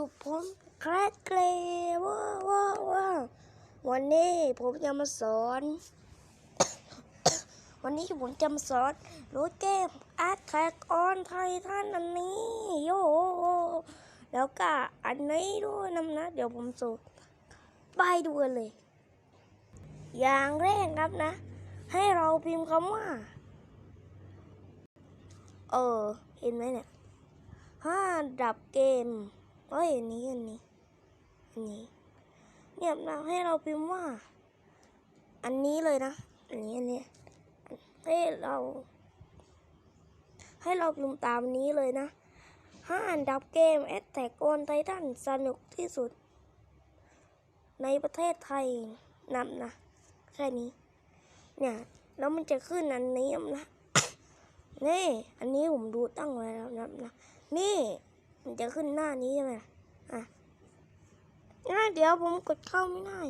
อยู่ผมแครกเกรว้าว้าว้าวันนี้ผมจะมาสอน วันนี้ผมจะมาสอนรู้เกมอาร์ตแท็กออนไททันอันนี้โยแล้วก็อันนี้ด้วยนะนะ เดี๋ยวผมสูไปดูกันเลย อย่างแรกครับนะ ให้เราพิมพ์คำว่า เออ เห็นไหมเนี่ยห้าดับเกม เอ้ยอันนี้อันนี้อันนี้ เนี่ยเราให้เราพิมพ์ว่า อันนี้เลยนะ อันนี้อันนี้ให้เรา ให้เราพิมพ์ตามนี้เลยนะห้าอันดับเกมแอตแทกออนไททันสนุกที่สุด ในประเทศไทยนำนะแค่นี้ เนี่ยแล้วมันจะขึ้นอันนี้นะนี่ อันนี้ผมดูตั้งไว้แล้วนะนะนี่ มันจะขึ้นหน้านี้ใช่ไหมอะอะเดี๋ยวผมกดเข้าไม่ได้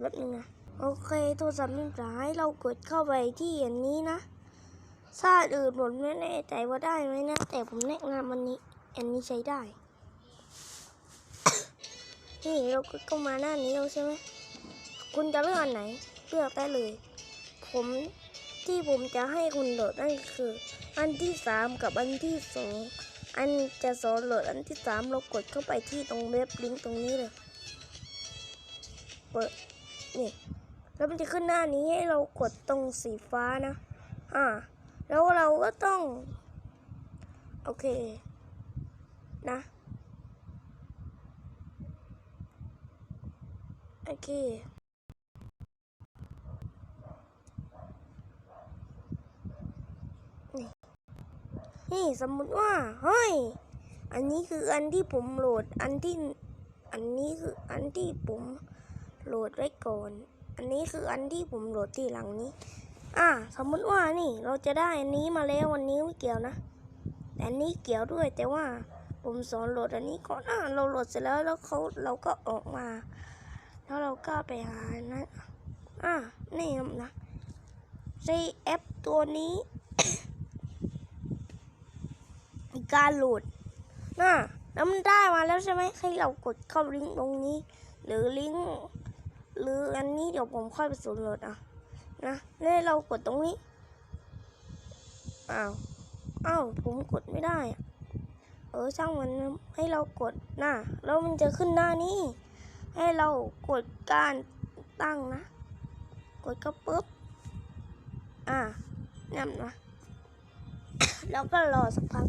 แบบนึงนะโอเค โทรศัพท์ไม่ร้ายเรากดเข้าไปที่อันนี้นะซาดอื่นผมไม่แน่ใจว่าได้ไหมนะ แต่ผมแนะนำอันนี้ อันนี้ใช้ได้ นี่เรากดเข้ามาหน้านี้แล้วใช่ไหมคุณจะเลือกอันไหน เลือกได้เลย ผมที่ผมจะให้คุณโหลดนั่นคือ อันที่สามกับอันที่สอง อันจะสอนโหลดอันที่สามเรากดเข้าไปที่ตรงเว็บลิงก์ตรงนี้เลย เปิด นี่ แล้วมันจะขึ้นหน้านี้ให้เรากดตรงสีฟ้านะ อ่า แล้วเราก็ต้อง โอเค นะ โอเค สมมติว่าเฮ้ย อันนี้คืออันที่ผมโหลด อันที่ อันนี้คืออันที่ผมโหลดไว้ก่อน อันนี้คืออันที่ผมโหลดที่หลังนี้ อ่า สมมติว่านี่เราจะได้อันนี้มาแล้ววันนี้ไม่เกี่ยวนะ แต่อันนี้เกี่ยวด้วยแต่ว่าผมสอนโหลดอันนี้ก่อนอ่าเราโหลดเสร็จแล้วแล้วเขาเราก็ออกมา แล้วเราก็ไปหานะอ่านี่นะใช้แอปตัวนี้ การโหลดน่ะแล้วมันได้มาแล้วใช่ไหมให้เรากดเข้าลิงก์ตรงนี้ หรือลิงก์หรืออันนี้เดี๋ยวผมค่อยไปสูนโหลดอะนะแล้วเรากดตรงนี้อ้าวอ้าวผมกดไม่ได้อะเออช่างมันให้เรากดน่ะแล้วมันจะขึ้นหน้านี้ ให้เรากดการตั้งนะ กดก็ปุ๊บ อ่านั่นนะ แล้วก็รอสักพัก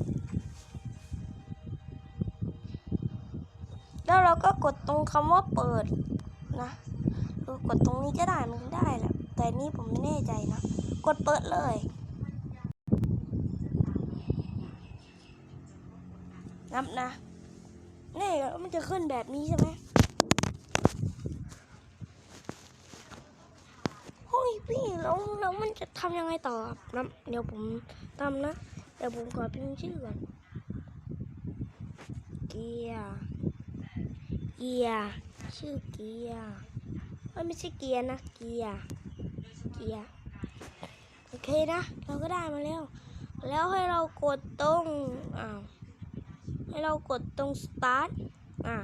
แล้วเราก็กดตรงคำว่าเปิดนะหรือกดตรงนี้ก็ได้มันได้แหละแต่นี่ผมไม่แน่ใจนะ กดเปิดเลยนับนะนี่แล้วมันจะขึ้นแบบนี้ใช่ไหมเฮ้ยพี่แล้วแล้วมันจะทำยังไงต่อครับนับเดี๋ยวผมทำนะ เดี๋ยวผมขอพิมพ์ชื่อก่อนเกียร์ เกียร์ชื่อเกียร์ไม่ใช่เกียร์นะเกียร์เกียร์โอเคนะ เราก็ได้มาแล้ว แล้วให้เรากดตรงอ้าวให้เรากดตรง start อะ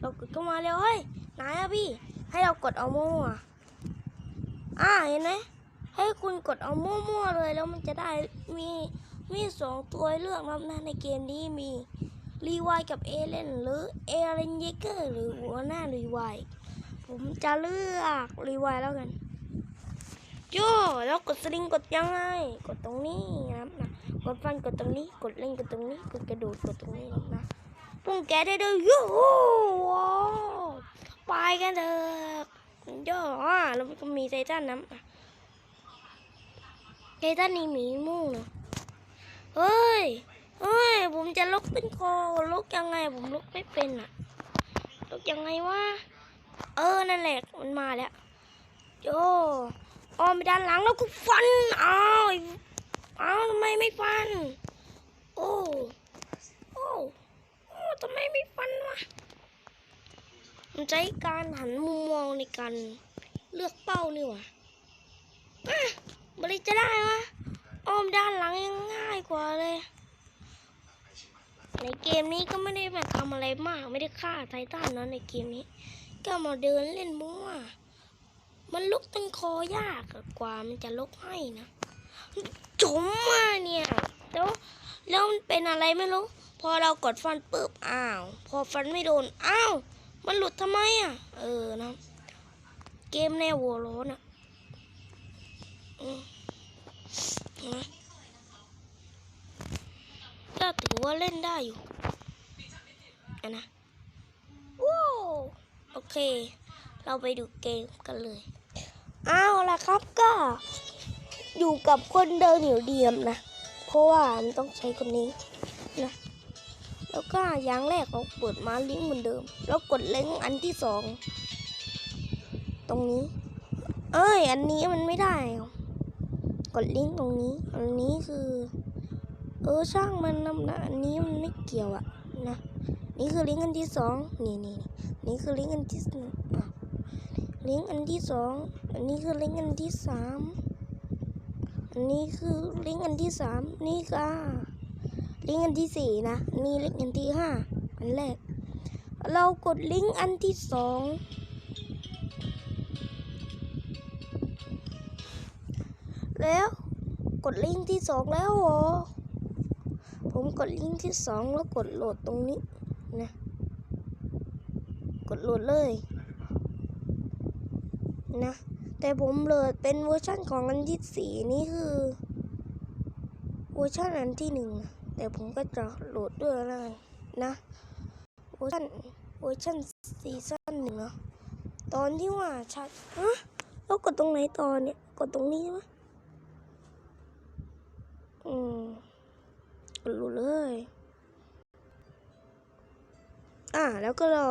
เรากดเข้ามาแล้วเฮ้ยไหนอะพี่ ให้เรากดเอามั่วอ่าเห็นไหมให้คุณกดเอามั่วๆเลยแล้วมันจะได้มีมีสองตัวเลือกรับนะในเกมนี้มี รีไวกับเอเลนหรือเอเลนเยเกอร์หรือหัวหน้ารีไวผมจะเลือกรีไวแล้วกันโย่แล้วกดสลิงกดยังไง กดตรงนี้นะครับนะกดฟันกดตรงนี้ กดเล่นกดตรงนี้กดกระโดดกดตรงนี้นะปุ่งแกได้ด้วยโย่ว้าไปกันเถอะโย่อะแล้วก็มีไททันนะไททันนี่หมีมู่เนาะเฮ้ย ลุกเป็นคอลุกยังไงผมลุกไม่เป็นอะลุกยังไงวะเออนั่นแหละมันมาแล้วโยอ้อมไปด้านหลังแล้วก็ฟันอ้าวอ้าวทำไมไม่ฟัน โอ้โอ้โอ้ทำไมไม่ฟันวะมันใช้การหันมุมมองในการเลือกเป้านี่วะอะบริจะได้วะอ้อมด้านหลังยังง่ายกว่าเลย ในเกมนี้ก็ไม่ได้มาทำอะไรมากไม่ได้ฆ่าไททันเนาะในเกมนี้ ก็มาเดินเล่นมั่วมันลุกตั้งคอยากกว่ามันจะลุกให้นะจมมาเนี่ยแล้วแล้วมันเป็นอะไรไม่รู้ พอเรากดฟันปุ๊บอ้าว พอฟันไม่โดนอ้าวมันหลุดทำไมอะ เออนะเกมแนวหัวโลนอะอืมนะ ถือว่าเล่นได้อยู่อะนะว้าวโอเค เราไปดูเกมกันเลยเอาล่ะครับก็ อยู่กับคนเดินอยู่เดียมนะ เพราะว่ามันต้องใช้คนนี้นะแล้วก็อย่างแรกเราเปิดมาลิงก์เหมือนเดิม แล้วกดลิงก์อันที่สองตรงนี้ เอ้ย อันนี้มันไม่ได้ กดลิงก์ตรงนี้ อันนี้คือ ออช่างมันนำนะอันนี้มันไม่เกี่ยวอะนะ นี่คือลิงก์อันที่สองนี่นี่นี่คือลิงก์อันที่หนึ่งลิงก์อันที่สองอันนี้คือลิงก์อันที่สามอันนี้คือลิงก์อันที่สามนี่ก็ลิงก์อันที่สี่นะนี่ลิงก์อันที่ห้าอันแรก เรากดลิงก์อันที่สองแล้วกดลิงก์ที่สองแล้วเหรอ ผมกดลิงก์ที่สองแล้วกดโหลดตรงนี้นะ กดโหลดเลยนะ แต่ผมโหลดเป็นเวอร์ชันของอันที่สี่นี่คือ เวอร์ชันอันที่หนึ่งแต่ผมก็จะโหลดด้วยแล้วกันนะเวอร์ชันเวอร์ชันซีซั่นหนึ่งเนาะตอนที่ว่าชัดฮะแล้วกดตรงไหนตอนเนี่ย กดตรงนี้ใช่ไหมอืม กดโหลดเลย อ่าแล้วก็รอ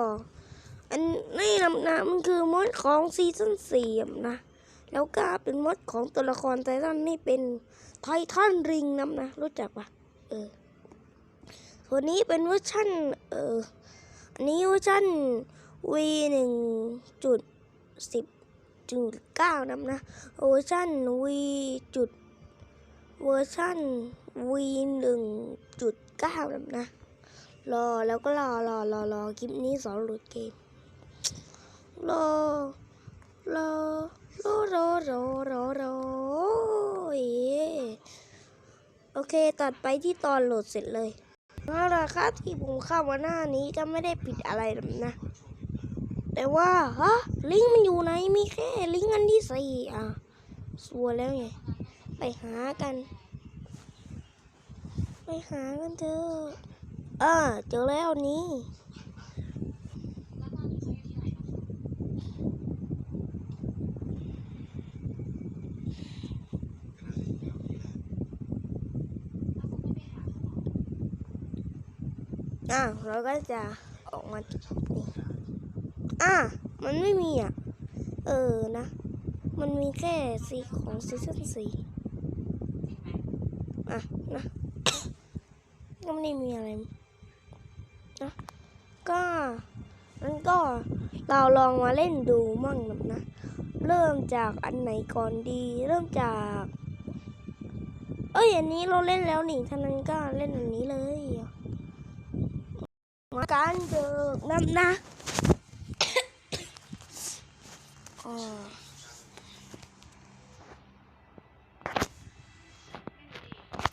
อันนี้นำนะมันคือมดของซีซั่นสี่นะ แล้วก็เป็นมดของตัวละครไททันนี่เป็นไททันริงน้ำนะ รู้จักปะเออส่วนนี้เป็นเวอร์ชันเออ อันนี้เวอร์ชัน V หนึ่งจุดสิบจุดเก้านำนะ เวอร์ชัน V จุดเวอร์ชัน V หนึ่งจุดเก้านำนะ รอแล้วก็รอรอรอรอคลิปนี้สอนโหลดเกม รอ รอ รอรอรอรอรอเอโอเค ตัดไปที่ตอนโหลดเสร็จเลยเอาล่ะครับที่ผมเข้ามาหน้านี้ก็ไม่ได้ปิดอะไรหรอกนะ แต่ว่าฮะลิงก์มันอยู่ไหนมีแค่ลิงก์อันที่สี่อะสัวแล้วไง ไปหากัน ไปหากันเถอะอ่าเจอแล้วนี้อะเราก็จะออกมาจากนี่อะมันไม่มีอะ เออนะ มันมีแค่สีของซีซั่นสี่อะนะ ไม่ได้มีอะไรนะก็นั้นก็เราลองมาเล่นดูมั่งนะ เริ่มจากอันไหนก่อนดี เริ่มจาก เอ้ยอันนี้เราเล่นแล้วนี่ท่านั้นก็เล่นอันนี้เลยมาการเบิกน้ำนะอ๋อ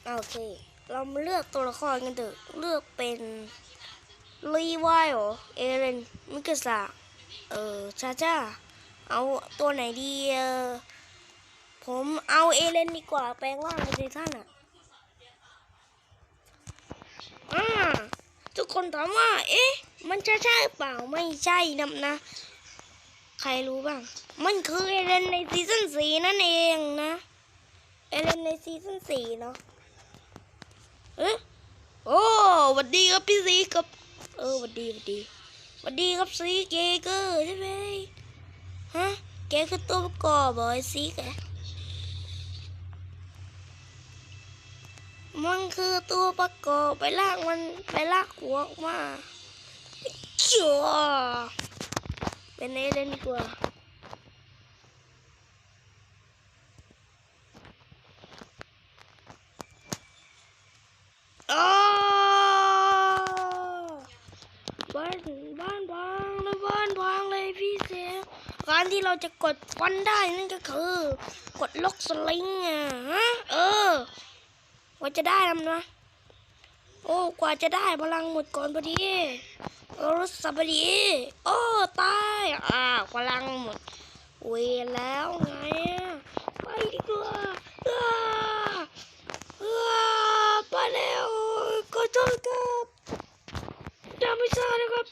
โอเค เรามาเลือกตัวละครกันเถอะ เลือกเป็นลีวายหรอเอเลนมิกาซาเออชาจ้าเอาตัวไหนดีเออผมเอาเอเลนดีกว่าแปลงร่างในไททันอะอ่าทุกคนถามว่า เอ๊ะ มันจะใช่เปล่าไม่ใช่นะนะ ใครรู้บ้าง มันคือเอเลนในซีซั่นสี่นั่นเองนะ เอเลนในซีซั่นสี่เนาะ เอ๊ะโอ้หวัดดีครับพี่ซีครับ เออหวัดดีหวัดดีหวัดดีครับซีเกเกอร์ใช่ไหมฮะแกคือตัวประกอบเหรอไอซีแกมันคือตัวประกอบไปลากมันไปลากหัวออกมาชัวเป็นเอเลนดีกว่าอ้าว บ้านบ้านพังแล้วบ้านพังเลยพี่เซฟการ ที่เราจะกดฟันได้นั่นก็คือ กดล็อกสลิงอะฮะเออ ว่าจะได้ทำนะ โอ้กว่าจะได้พลังหมดก่อนพอดีโอ้รู้สับพอดี โอ้ตายอ่าวพลังหมด เวแล้วไงไปดีกว่าอ้าอ้าไปแล้วขอโทษครับจะไม่ทราบนะครับ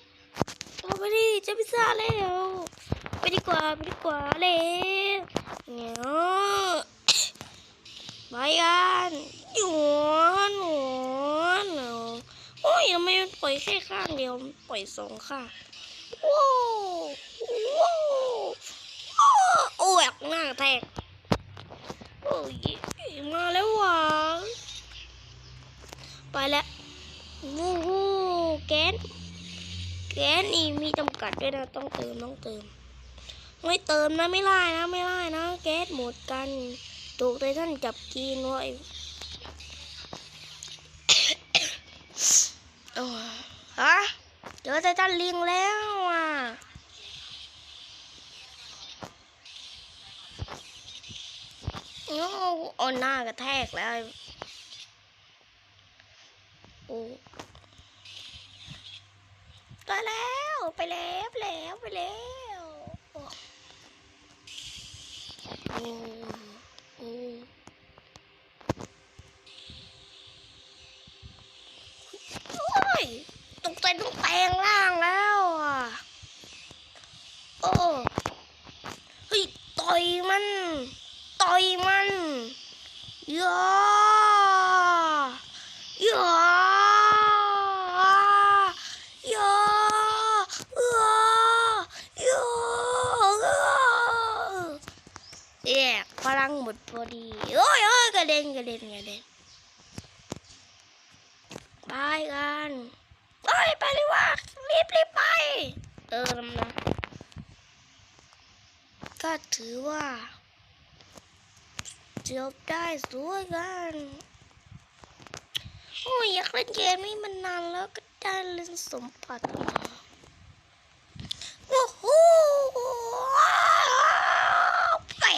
ต่อไปนี้จะไม่ทราบแล้ว ไปดีกว่าไปดีกว่าเลยเงี้ยไปกันหยวนหยวนโอ้ยทำไมมันปล่อยแค่ข้างเดียวปล่อยสองข้างว้าวว้าวอ้าวโอ้ยหน้าแตกโอ้ยมาแล้วว่ะไปแล้ววู้ฮู้แก๊สแก๊สนี่มีจำกัดด้วยนะต้องเติมต้องเติม ไม่เติมนะไม่ไล่นะไม่ไล่นะแก๊สหมดกันถูกไททันจับกินไว้ฮะเจอไททันลิงแล้วอะโอ้เอาหน้ากระแทกแล้วโอ้ไปแล้วไปแล้วไปแล้วไปแล้วโอ้ โอ้โอ้โอ้ยตกใจต้องแปลงร่างแล้วอะ โอ้ เฮ้ย ต่อยมัน ต่อยมันย่าย่าย่าย่าย่า เอ๊ะพลังหมดพอดี โอ้ยโอ้ยกระเด็นกระเด็นกระเด็นไปกันไปไปเลยว่ารีบรีบไป เออนะก็ถือว่าจบได้สวยกันโอ้ยอยากเล่นเกมนี้มันนานแล้วก็ได้เล่นสมบัติมาโอ้โหแปะ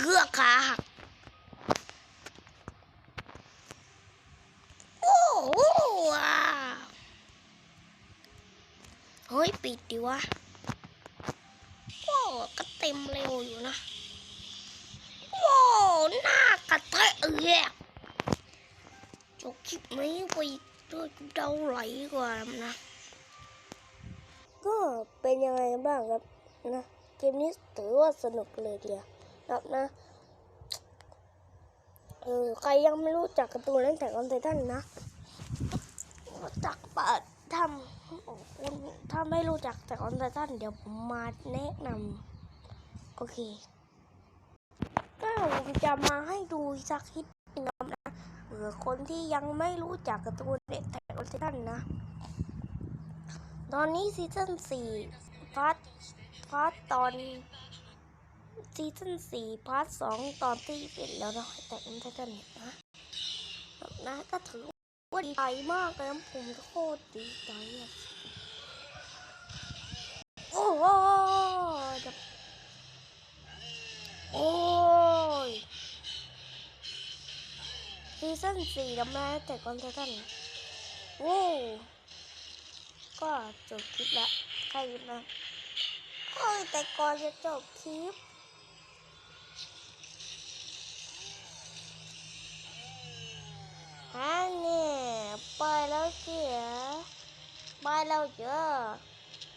เหือกขาหักโอ้โหว้าวเฮ้ย ปิดดิวะโอ้ก็เต็มเร็วอยู่นะโอ้หน้ากระเทะเอือกจบคลิปนี้ไปด้วยเดาไหลกว่านะ ก็เป็นยังไงบ้างครับนะเกมนี้ถือว่าสนุกเลยเดียวครับนะเออใครยังไม่รู้จักการ์ตูนเล่นแต่ออนไททันนะรู้จักเปิดทำ ถ้าไม่รู้จักแต่ออนไททันเดี๋ยวผมมาแนะนำโอเค ก็ผมจะมาให้ดูสักนิดนึงนะเผื่อคนที่ยังไม่รู้จักการ์ตูนเด็กแต่ออนไททันนะ ตอนนี้ซีซั่นสี่พาร์ทพาร์ทตอนซีซั่นสี่พาร์ทสองตอนที่เป็นแล้วนะแต่ออนไททันนะนะก็ถือว่าดีใจมากเลยผมโคตรดีใจอะ โอ้โหจะโอ้ยซีซั่นสี่ดำน้ำแต่ก่อนไททันโอ้ก็จบคลิปละใครนะโอ้ยแต่ก่อนจะจบคลิปฮะเนี่ยไปแล้วเสียไปแล้วเจอ